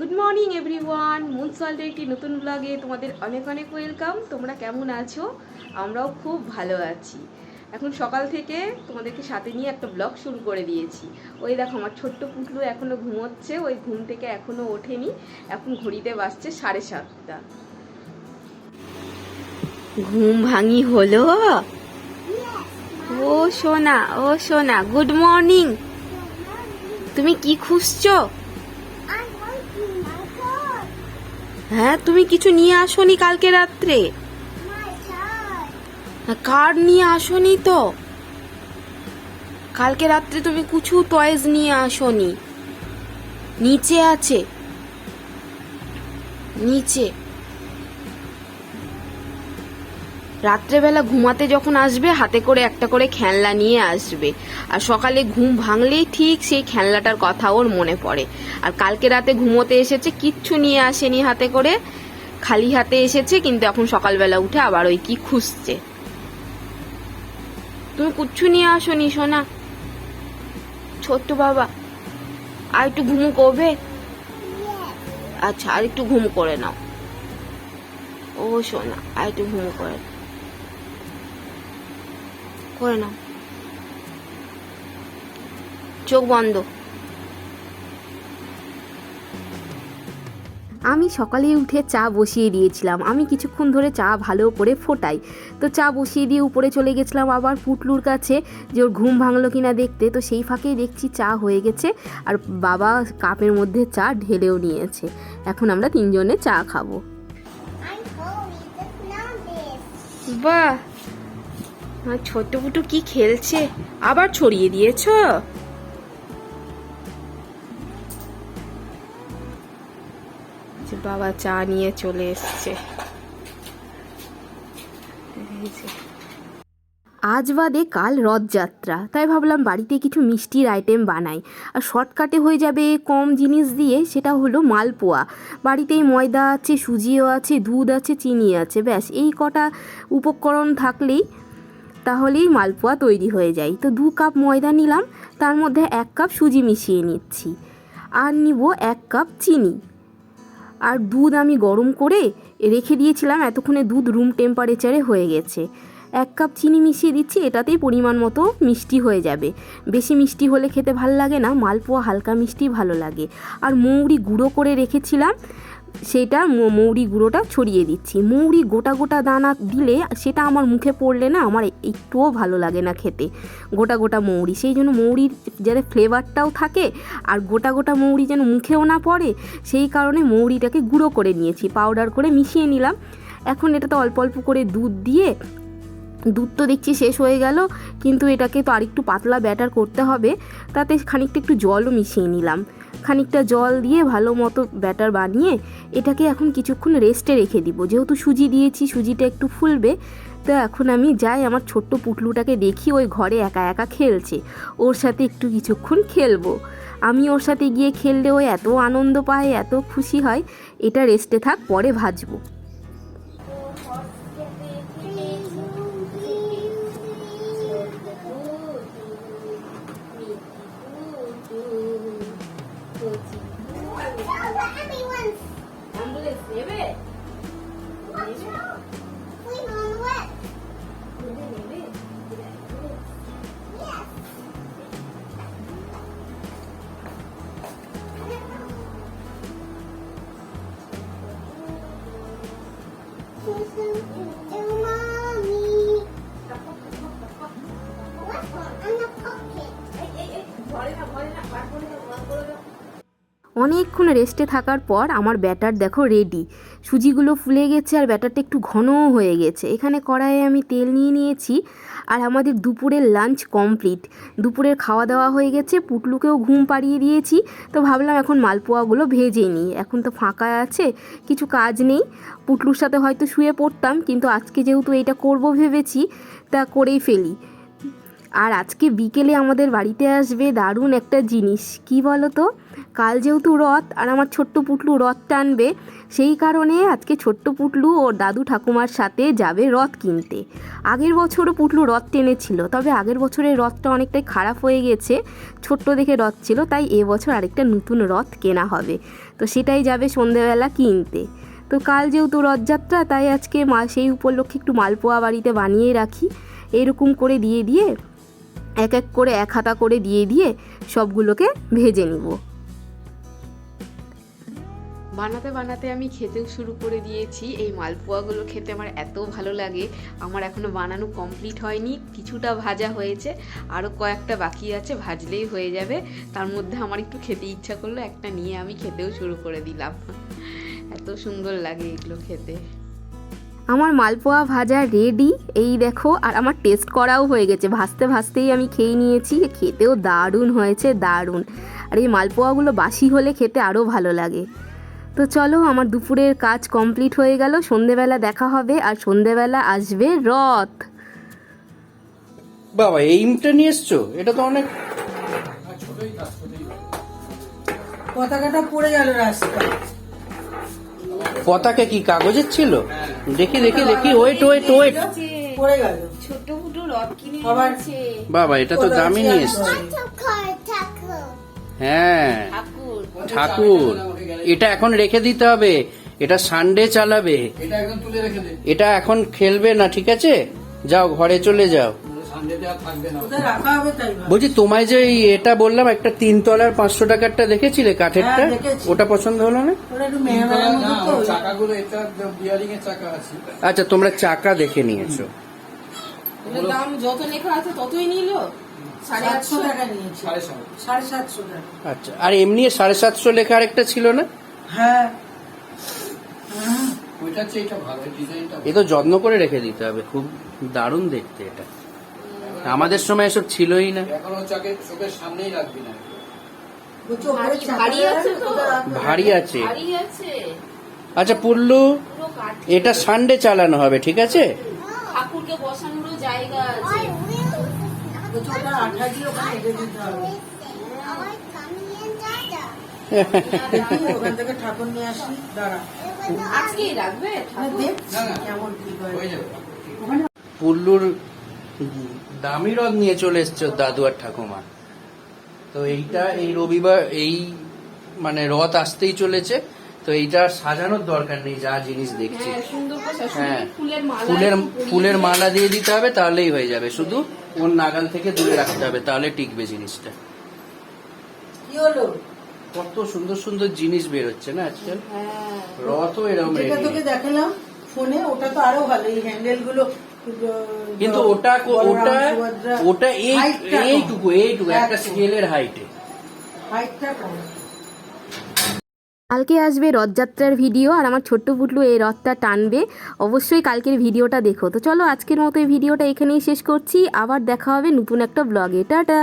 Good morning everyone moon সল্টের একটি নতুন ব্লগে তোমাদের অনেক অনেক ওয়েলকাম তোমরা কেমন আছো? আমরাও খুব ভালো আছি। এখন সকাল থেকে তোমাদেরকে সাথে নিয়ে একটা ব্লগ শুরু করে দিয়েছি। ওই দেখো, আমার ছোট্ট পুটলু এখনও ঘুমোচ্ছে। ওই ঘুম থেকে এখনও ওঠেনি। এখন ঘড়িতে বাজছে সাড়ে সাতটা। ঘুম ভাঙি হলো? ও সোনা ও সোনা গুড মর্নিং তুমি কি খুঁজছো? হ্যাঁ তুমি কিছু নিয়ে আসনি কালকে রাত্রে? My God. কার নিয়ে আসনি তো? কালকে রাত্রে তুমি কিছু টয়েজ নিয়ে আসনি। নিচে আছে। নিচে। রাত্রেবেলা ঘুমাতে যখন আসবে, হাতে করে একটা করে খেলনা নিয়ে আসবে। আর সকালে ঘুম ভাঙলেই ঠিক সেই খেলনাটার কথা ওর মনে পড়ে। আর কালকে রাতে ঘুমোতে এসেছে, কিচ্ছু নিয়ে আসেনি হাতে করে। খালি হাতে এসেছে, কিন্তু এখন সকালবেলা উঠে আবার ওই কি খুঁজছে। তুমি কুচ্ছু নিয়ে আসোনি, সোনা। ছোট্ট বাবা, আর একটু ঘুমু করবে আচ্ছা আর একটু ঘুম করে নাও। ও সোনা, আর একটু ঘুম করে। করে নাও। চোখ বন্ধ। আমি সকালে উঠে চা বসিয়ে দিয়েছিলাম। আমি কিছুক্ষণ ধরে চা ভালো করে ফোটাই। তো চা বসিয়ে দিয়ে উপরে চলে গেছিলাম আবার পুটলুর কাছে যে ওর ঘুম ভাঙলো কিনা দেখতে। তো সেই ফাঁকেই দেখছি চা হয়ে গেছে আর বাবা কাপের মধ্যে চা ঢেলেও নিয়েছে। এখন আমরা তিনজনে চা খাব. বাহ! ছোট্ট পুটু কি খেলছে? আবার ছড়িয়ে দিয়েছ? বাবা চা নিয়ে চলে এসছে। আজ বাদে কাল রথযাত্রা, তাই ভাবলাম বাড়িতে কিছু মিষ্টির আইটেম বানাই। আর শর্টকাটে হয়ে যাবে কম জিনিস দিয়ে, সেটা হলো মালপোয়া। বাড়িতেই ময়দা আছে, সুজিও আছে, দুধ আছে, চিনি আছে, ব্যাস। এই কটা উপকরণ থাকলেই তাহলেই মালপোয়া তৈরি হয়ে যায়। তো দু কাপ ময়দা নিলাম, তার মধ্যে এক কাপ সুজি মিশিয়ে নিচ্ছি। আর নিব এক কাপ চিনি। আর দুধ আমি গরম করে রেখে দিয়েছিলাম, এতক্ষণে দুধ রুম টেম্পারেচারে হয়ে গেছে। এক কাপ চিনি মিশিয়ে দিচ্ছি, এটাতেই পরিমাণ মতো মিষ্টি হয়ে যাবে। বেশি মিষ্টি হলে খেতে ভালো লাগে না, মালপোয়া হালকা মিষ্টি ভালো লাগে। আর মৌরি গুঁড়ো করে রেখেছিলাম সেটা মৌরি গুঁড়োটা ছড়িয়ে দিচ্ছি। মৌরি গোটা গোটা দানা দিলে সেটা আমার মুখে পড়লে না আমার একটুও ভালো লাগে না খেতে। গোটা গোটা মৌরি। সেই জন্য মৌরির যাতে ফ্লেভারটাও থাকে আর গোটা গোটা মৌরি যেন মুখেও না পড়ে, সেই কারণে মৌরিটাকে গুঁড়ো করে নিয়েছি পাউডার করে মিশিয়ে নিলাম। এখন এটাতে অল্প অল্প করে দুধ দিয়ে, দুধ তো দেখছি শেষ হয়ে গেল, কিন্তু এটাকে তো আরেকটু পাতলা ব্যাটার করতে হবে, তাতে খানিকটা একটু জলও মিশিয়ে নিলাম। খানিকটা জল দিয়ে ভালো মতো ব্যাটার বানিয়ে এটাকে এখন কিছুক্ষণ রেস্টে রেখে দিব। যেহেতু সুজি দিয়েছি, সুজিটা একটু ফুলবে, তো এখন আমি যাই আমার ছোট্ট পুটলুটাকে দেখি, ওই ঘরে একা একা খেলছে। ওর সাথে একটু কিছুক্ষণ খেলব। আমি ওর সাথে গিয়ে খেললে ও এত আনন্দ পায়, এত খুশি হয়, এটা রেস্টে থাক, পরে ভাজবো। অনেকক্ষণ রেস্টে থাকার পর আমার ব্যাটার দেখো রেডি সুজিগুলো ফুলে গেছে আর ব্যাটারটা একটু ঘনও হয়ে গেছে। এখানে কড়াইয়ে আমি তেল নিয়ে নিয়েছি আর আমাদের দুপুরের লাঞ্চ কমপ্লিট দুপুরের খাওয়া দাওয়া হয়ে গেছে, পুটলুকেও ঘুম পাড়িয়ে দিয়েছি। তো ভাবলাম এখন মালপোয়াগুলো ভেজে নিই। এখন তো ফাঁকা আছে, কিছু কাজ নেই। পুটলুর সাথে হয়তো শুয়ে পড়তাম, কিন্তু আজকে যেহেতু এটা করব ভেবেছি, তা করেই ফেলি। আর আজকে বিকেলে আমাদের বাড়িতে আসবে দারুণ একটা জিনিস। কি বলো তো? কাল যেহেতু রথ আর আমার ছোট্ট পুটলু রথ টানবে, সেই কারণে আজকে ছোট্ট পুটলু ওর দাদু ঠাকুমার সাথে যাবে রথ কিনতে। আগের বছরও পুটলু রথ টেনেছিল, তবে আগের বছরের রথটা অনেকটাই খারাপ হয়ে গেছে। ছোট্ট দেখে রথ ছিল, তাই এবছর আরেকটা নতুন রথ কেনা হবে। তো সেটাই যাবে সন্ধেবেলা কিনতে। তো কাল যেহেতু রথযাত্রা, তাই আজকে মা সেই উপলক্ষে একটু মালপোয়া বাড়িতে বানিয়ে রাখি। এরকম করে দিয়ে দিয়ে, এক এক করে, এক হাতা করে দিয়ে দিয়ে সবগুলোকে ভেজে নিব। বানাতে বানাতে আমি খেতেও শুরু করে দিয়েছি। এই মালপোয়াগুলো খেতে আমার এত ভালো লাগে। আমার এখনও বানানো কমপ্লিট হয়নি, কিছুটা ভাজা হয়েছে আরও কয়েকটা বাকি আছে, ভাজলেই হয়ে যাবে। তার মধ্যে আমার একটু খেতে ইচ্ছা করল, একটা নিয়ে আমি খেতেও শুরু করে দিলাম। এত সুন্দর লাগে এগুলো খেতে। আমার মালপোয়া ভাজা রেডি এই দেখো, আর আমার টেস্ট করাও হয়ে গেছে। ভাজতে ভাজতেই আমি খেয়ে নিয়েছি, খেতেও দারুণ হয়েছে, দারুণ। আর এই মালপোয়াগুলো বাসি হলে খেতে আরও ভালো লাগে। তো চলো আমার দুপুরের কাজ কমপ্লিট হয়ে গেল। সন্ধেবেলা দেখা হবে আর সন্ধেবেলা আসবে রথ। বাবা এইমটা নিয়ে এসছো? এটা তো অনেক পতাকাটা পড়ে গেল রাস্তা পতাকা কি কাগজের ছিল? দেখি দেখি দেখি। ওয়েট ওয়েট ওয়েট পড়ে গেল। ছোট ফুটো রথ কিনে বাবা এটা তো দামি নিয়ে এসছে। taco. হ্যাঁ। ঠাকুর এটা এখন রেখে দিতে হবে। এটা সানডে চালাবে। এটা একদম তুলে রেখে দে। এটা এখন খেলবে না ঠিক আছে? যাও ঘরে চলে যাও। সানডেতে আর থাকবে না। ওদের রাখা হবে তাই ভাব। বলছি তোমায় যে এই এটা বললাম একটা তিন তলার পাঁচশো টাকারটা দেখেছিলে কাঠেরটা? হ্যাঁ, ওটা পছন্দ হলো না? আচ্ছা তোমরা চাকা দেখে নিয়েছো। দাম যত লেখা আছে ততই নিল। আচ্ছা আর এমনি সাড়ে সাতশো লেখা আরেকটা ছিল না? হ্যাঁ। এটা ভালো এই ডিজাইনটা এ তো যত্ন করে রেখে দিতে হবে খুব দারুণ দেখতে এটা। আমাদের সময় এসব ছিলই না। এখনও চাকে চোখের সামনেই রাখবি না। ভারী- আছে তো? ওটা রাখা- ভারী আছে। ভারী আছে। আচ্ছা পুল্লু এটা সানডে চালানো হবে ঠিক আছে? ঠাকুরকে বসানোরও জায়গা আছে. বলছে আঠা দিয়ে ওখানে রেখে দিতে হবে। I like coming in Dada. দেখি ওখান থেকে ঠাকুর নিয়ে আসি দাঁড়া। আজকেই রাখবে? না, ঠাকুর? দেখ না, না। কেমন কি করে। পুল্লুর দামি রথ নিয়ে চলে এসছে দাদু আর ঠাকুমা। তো এইটা এই রবিবার এই মানে রথ আসতেই চলেছে। তো এইটা সাজানোর দরকার নেই যা জিনিস দেখছি। হ্যাঁ হ্যাঁ ফুলের ফুলের মালা দিয়ে দিতে হবে তাহলেই হয়ে যাবে। শুধু ওর নাগাল থেকে দূরে রাখতে হবে তাহলে টিকবে জিনিসটা। কি হলো? কত সুন্দর সুন্দর জিনিস বেরোচ্ছে না আজকাল। হ্যাঁ। রথও এরকম যেটা তোকে দেখালাম ফোনে ওটা তো আরও ভালো এই হ্যান্ডেলগুলো কিন্তু ওটা ওটা ওটা এই এইটুকু এইটুকু একটা স্কেলের হাইটে হাইটটা কালকে আসবে রথযাত্রার ভিডিও আর আমার ছোট্ট পুটলু এই রথটা টানবে। অবশ্যই কালকের ভিডিওটা দেখো। তো চলো আজকের মতো এই ভিডিওটা এখানেই শেষ করছি। আবার দেখা হবে নতুন একটা ব্লগে টাটা!